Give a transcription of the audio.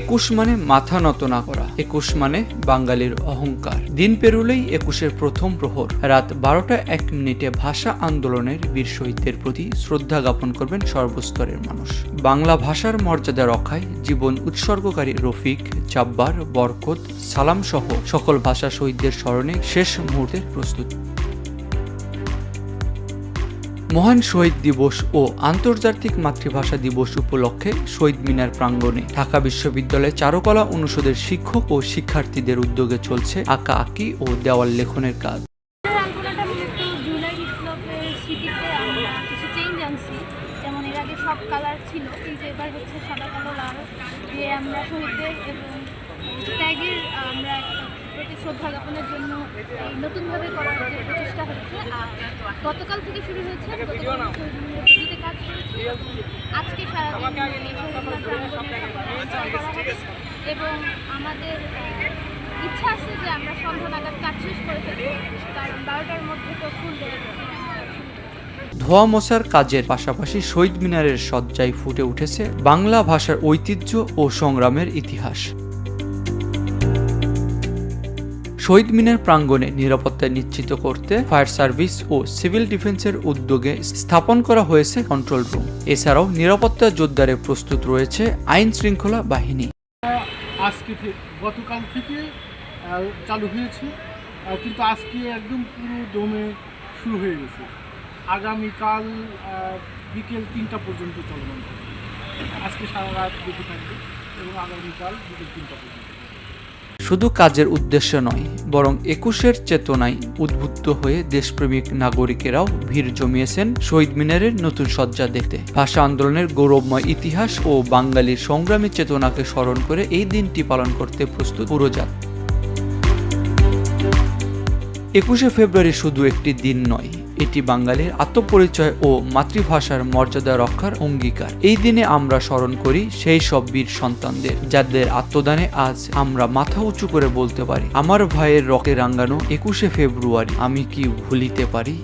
একুশ মানে মাথা নত না করা, একুশ মানে বাঙালির অহংকার। দিন পেরুলেই একুশের প্রথম প্রহর। রাত বারোটা এক মিনিটে ভাষা আন্দোলনের বীর শহীদদের প্রতি শ্রদ্ধা জ্ঞাপন করবেন সর্বস্তরের মানুষ। বাংলা ভাষার মর্যাদা রক্ষায় জীবন উৎসর্গকারী রফিক, জাব্বার, বরকত, সালাম সহ সকল ভাষা শহীদদের স্মরণে শেষ মুহূর্তের প্রস্তুতি। মহান শহীদ দিবস ও আন্তর্জাতিক মাতৃভাষা দিবস উপলক্ষে শহীদ মিনার প্রাঙ্গণে ঢাকা বিশ্ববিদ্যালয়ে চারুকলা অনুষদের শিক্ষক ও শিক্ষার্থীদের উদ্যোগে চলছে আঁকা আঁকি ও দেওয়াল লেখনের কাজ। আমরা শহীদদের এবং ত্যাগের আমরা প্রতি শ্রদ্ধা জ্ঞাপনের জন্য এই নতুনভাবে করার যে প্রচেষ্টা হচ্ছে আর গতকাল থেকে শুরু হয়েছে গতকাল কাজ করেছি। আজকে সারাদিন এবং আমাদের ইচ্ছা আছে যে আমরা সন্ধ্যা নাগাদ কাজ শেষ করে ফেলব কারণ বারোটার মধ্যে তো ফুল দেবে ধোয়া মশার কাজের পাশাপাশি শহীদ মিনারের সজ্জায় ফুটে উঠেছে বাংলা ভাষার ঐতিহ্য ও সংগ্রামের ইতিহাস। শহীদ মিনার প্রাঙ্গণে নিরাপত্তা নিশ্চিত করতে ফায়ার সার্ভিস ও সিভিল ডিফেন্সের উদ্যোগে স্থাপন করা হয়েছে কন্ট্রোল রুম। এছাড়াও নিরাপত্তা জোরদারে প্রস্তুত রয়েছে আইন শৃঙ্খলা বাহিনী। আজকে গতকাল থেকে চালু হয়েছে কিন্তু আজকে একদম পুরো দমে শুরু হয়ে গেছে। আগামীকাল বিকেল তিনটা পর্যন্ত চলমান আজকে সারা রাত বেঁচে থাকবে এবং আগামীকাল বিকেল তিনটা পর্যন্ত। শুধু কাজের উদ্দেশ্য নয়, বরং একুশের চেতনায় উদ্বুদ্ধ হয়ে দেশপ্রেমিক নাগরিকেরাও ভিড় জমিয়েছেন শহীদ মিনারের নতুন সজ্জা দেখতে। ভাষা আন্দোলনের গৌরবময় ইতিহাস ও বাঙালির সংগ্রামী চেতনাকে স্মরণ করে এই দিনটি পালন করতে প্রস্তুত পুরোজাত একুশে ফেব্রুয়ারি শুধু একটি দিন নয় এটি বাঙালির আত্মপরিচয় ও মাতৃভাষার মর্যাদা রক্ষার অঙ্গীকার। এই দিনে আমরা স্মরণ করি সেই সব বীর সন্তানদের, যাদের আত্মদানে আজ আমরা মাথা উঁচু করে বলতে পারি, আমার ভাইয়ের রকে রাঙ্গানো একুশে ফেব্রুয়ারি, আমি কি ভুলিতে পারি?